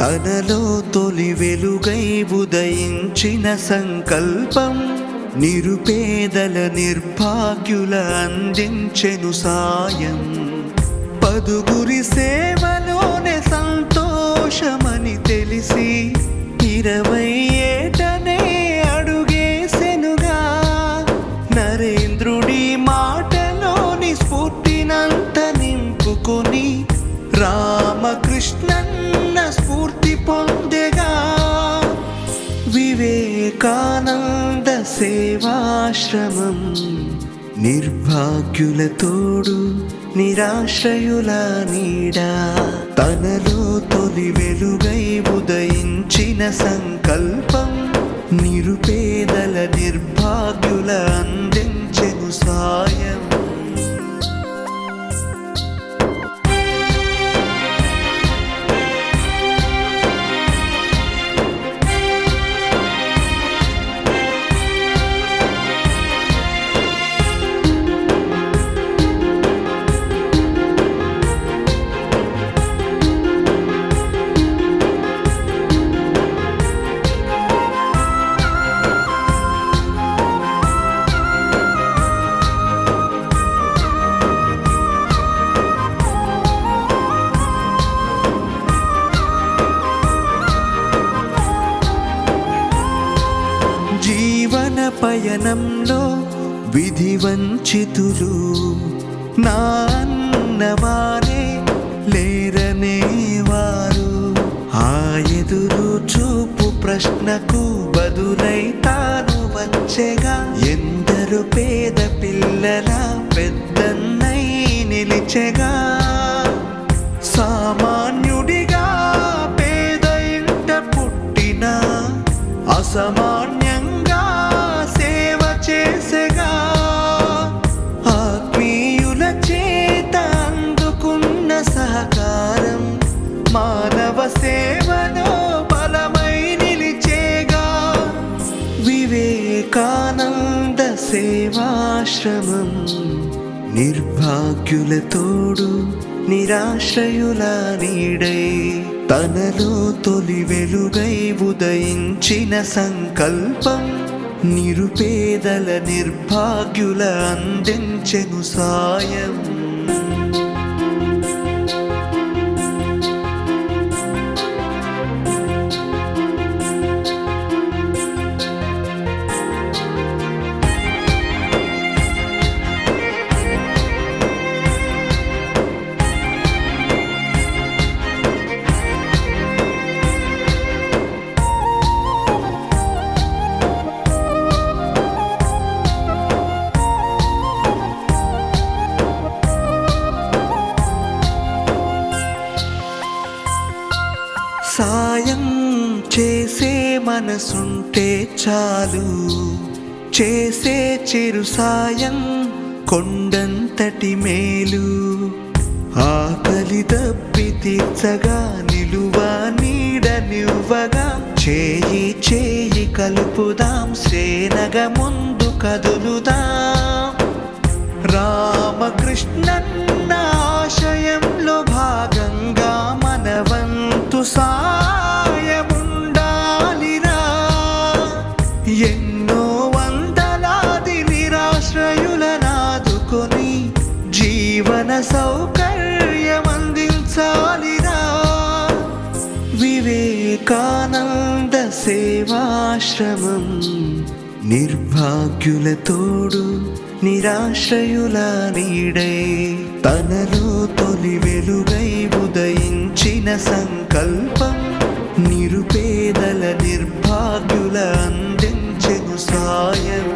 తనలో తొలి వెలుగై ఉదయించిన సంకల్పం నిరుపేదల నిర్భాగ్యుల అందించెను సాయం. పదుగురి సేవలోనే సంతోషమని తెలిసి ఇరవై ఏటనే అడుగేసెనుగా నరేంద్రుడి మాటలోని స్ఫూర్తినంత నింపుకొని రామకృష్ణన్ వివేకానంద సేవాశ్రమం నిర్భాగ్యుల తోడు నిరాశ్రయుల నీడా. తనలో తొలి వెలుగై ఉదయించిన సంకల్పం నిరుప పయనంలో విధి వంచితులు నా అన్నవారే లేరనే వారు ఆ ఎదురు చూపు ప్రశ్నకు బదులై తాను వచ్చేగా. ఎందరు పేద పిల్లల పెద్దన్నై నిలిచెగా. సామాన్యుడిగా పేద ఇంట పుట్టిన అసామాన్యంగా మానవ సేవలో బలమై నిలిచేగా. వివేకానంద సేవాశ్రమం నిర్భాగ్యుల తోడు నిరాశ్రయుల నీడై. తనలో తొలి వెలుగై ఉదయించిన సంకల్పం నిరుపేదల నిర్భాగ్యుల అందించెను సాయం. సాయం చేసే మనసుంటే చాలు. చేసే చిరు సాయం కొండంతటి మేలు. ఆకలి దప్పి తీర్చగా నిలువ నీడనివ్వగా చేయి చేయి కలుపుదాం సేనగ ముందు కదులుదాం. రామకృష్ణన్ ఎన్నో వందలాది నిరాశ్రయులనాదుకొని జీవన సౌకర్యమందించాలిరా వివేకానంద సేవాశ్రమం నిర్భాగ్యుల తోడు నిరాశ్రయుల నీడై. తనలో తొలి వెలుగై ఉదయించిన సంకల్పం నిరుపేదల నిర్భాగ్యుల అందించెను సాయం.